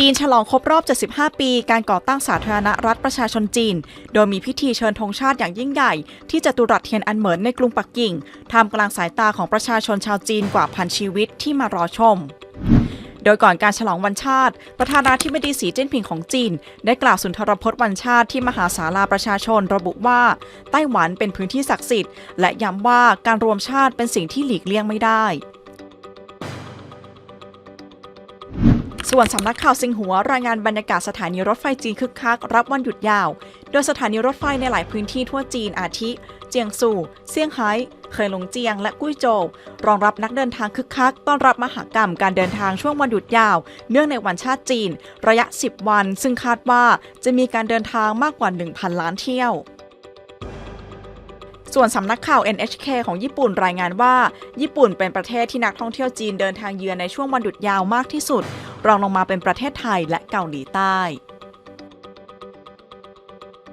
จีนฉลองครบรอบ 75 ปี การก่อตั้งสาธารณรัฐประชาชนจีน โดยมีพิธีเชิญธงชาติอย่างยิ่งใหญ่ ที่จตุรัสเทียนอันเหมินในกรุงปักกิ่งท่ามกลางสายตาของประชาชนชาวจีนกว่าพันชีวิตที่มารอชมโดยก่อนการฉลองวันชาติ ประธานาธิบดีสีจิ้นผิงของจีน ได้กล่าวสุนทรพจน์วันชาติที่มหาศาลาประชาชนระบุว่า ไต้หวันเป็นพื้นที่ศักดิ์สิทธิ์ และย้ำว่าการรวมชาติเป็นสิ่งที่หลีกเลี่ยงไม่ได้ ส่วนสำนักข่าวซิงหัวรายงานบรรยากาศสถานีรถไฟจีนคึกคักรับวันหยุดยาว โดยสถานีรถไฟในหลายพื้นที่ทั่วจีนอาทิ เจียงซูเซี่ยงไฮ้เคยหลงเจียงและกุ้ยโจวรองรับนักเดินทางคึกคัก ต้อนรับมหากรรมการเดินทางช่วงวันหยุดยาว เนื่องในวันชาติจีน ระยะ 10 วัน ซึ่งคาดว่าจะมีการเดินทางมากกว่า 1,000 ล้านเที่ยวส่วนสำนักข่าว NHK ของญี่ปุ่นรายงานว่า ญี่ปุ่นเป็นประเทศที่นักท่องเที่ยวจีนเดินทางเยือนในช่วงวันหยุดยาวมากที่สุด รองลงมาเป็นประเทศไทยและเกาหลีใต้